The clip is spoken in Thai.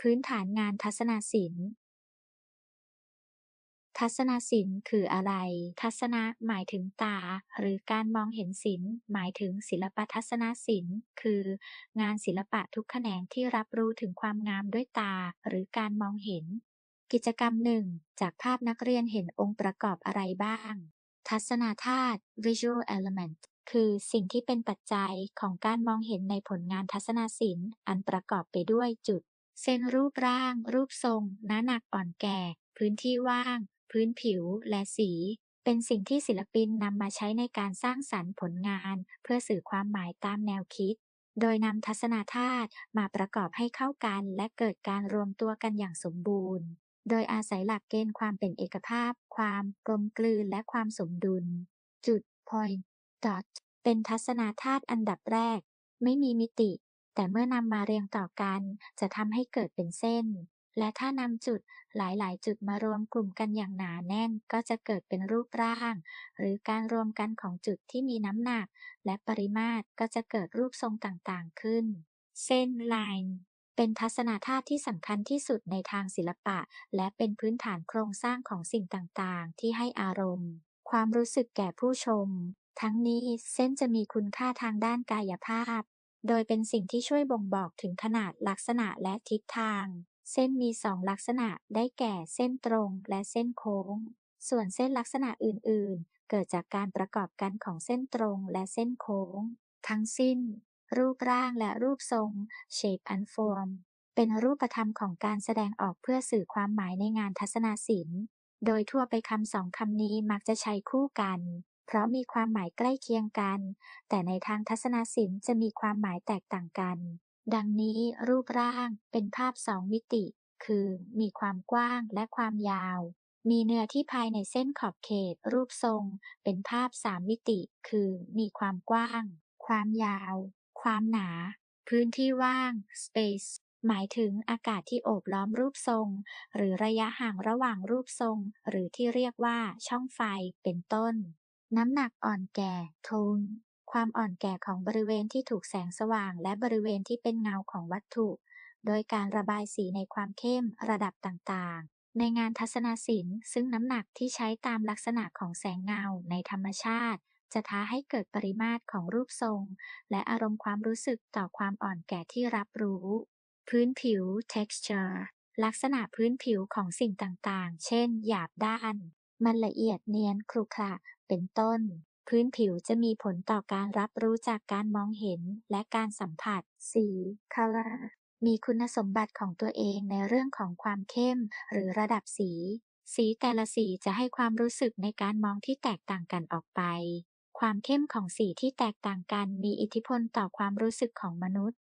พื้นฐานงานทัศนศิลป์ ทัศนศิลป์คืออะไร ทัศนะหมายถึงตา หรือการมองเห็นศิลป์หมายถึงศิลปทัศนศิลป์ คือ งานศิลปะทุกแขนงที่รับรู้ถึงความงามด้วยตา หรือการมองเห็น กิจกรรมหนึ่งจากภาพนักเรียนเห็นองค์ประกอบอะไรบ้าง ทัศนาธาตุ visual element คือสิ่งที่เป็นปัจจัยของการมองเห็นในผลงานทัศนศิลป์ อันประกอบไปด้วยจุด เส้นรูปร่าง รูปทรงหน้าหนักอ่อนแก่ พื้นที่ว่าง พื้นผิว และสี เป็นสิ่งที่ศิลปินนำมาใช้ในการสร้างสรรค์ผลงาน เพื่อสื่อความหมายตามแนวคิด โดยนำทัศนธาตุมาประกอบให้เข้ากันและเกิดการรวมตัวกันอย่างสมบูรณ์ โดยอาศัยหลักเกณฑ์ความเป็นเอกภาพ ความกลมกลืน และความสมดุล จุด point dot เป็นทัศนธาตุอันดับแรก ไม่มีมิติ แต่เมื่อนำมาเรียงต่อกัน จะทำให้เกิดเป็นเส้น และถ้านำจุดหลาย ๆ จุดมารวมกลุ่มกันอย่างหนาแน่น ก็จะเกิดเป็นรูปร่าง หรือการรวมกันของจุดที่มีน้ำหนัก และปริมาตรก็จะเกิดรูปทรงต่าง ๆ ขึ้น เส้น line เป็นทัศนธาตุที่สำคัญที่สุดในทางศิลปะ และเป็นพื้นฐานโครงสร้างของสิ่งต่าง ๆ ที่ให้อารมณ์ ความรู้สึกแก่ผู้ชม ทั้งนี้เส้นจะมีคุณค่าทางด้านกายภาพ โดยเป็นสิ่งที่ช่วยบ่งบอกถึงขนาดลักษณะและทิศทาง เส้นมีสองลักษณะได้แก่เส้นตรงและเส้นโค้ง ส่วนเส้นลักษณะอื่น ๆ เกิดจากการประกอบกันของเส้นตรงและเส้นโค้ง ทั้งสิ้น รูปร่างและรูปทรง shape and form เป็นรูปธรรมของการแสดงออกเพื่อสื่อความหมายในงานทัศนศิลป์ โดยทั่วไปคำสองคำนี้มักจะใช้คู่กัน เพราะมีความหมายใกล้เคียงกัน แต่ในทางทัศนศิลป์จะมีความหมายแตกต่างกัน ดังนี้รูปร่างเป็นภาพสองมิติ คือมีความกว้างและความยาว มีเนื้อที่ภายในเส้นขอบเขตรูปทรง เป็นภาพสามมิติ คือมีความกว้าง ความยาว ความหนา พื้นที่ว่าง space หมายถึงอากาศที่โอบล้อมรูปทรง หรือระยะห่างระหว่างรูปทรง หรือที่เรียกว่าช่องไฟเป็นต้น น้ำหนักอ่อนแก่ tone ความอ่อนแก่ของบริเวณที่ถูกแสงสว่าง และบริเวณที่เป็นเงาของวัตถุ โดยการระบายสีในความเข้มระดับต่างๆ ในงานทัศนศิลป์ ซึ่งน้ำหนักที่ใช้ตามลักษณะของแสงเงาในธรรมชาติ จะท้าให้เกิดปริมาตรของรูปทรง และอารมณ์ความรู้สึกต่อความอ่อนแก่ที่รับรู้ พื้นผิว texture ลักษณะพื้นผิวของสิ่งต่างๆ เช่น หยาบด้าน มันละเอียดเนียนขรุขระเป็นต้น พื้นผิวจะมีผลต่อการรับรู้จากการมองเห็นและการสัมผัส สี color มีคุณสมบัติของตัวเองในเรื่องของความเข้มหรือระดับสี สีแต่ละสีจะให้ความรู้สึกในการมองที่แตกต่างกันออกไปความเข้มของสีที่แตกต่างกันมีอิทธิพลต่อความรู้สึกของมนุษย์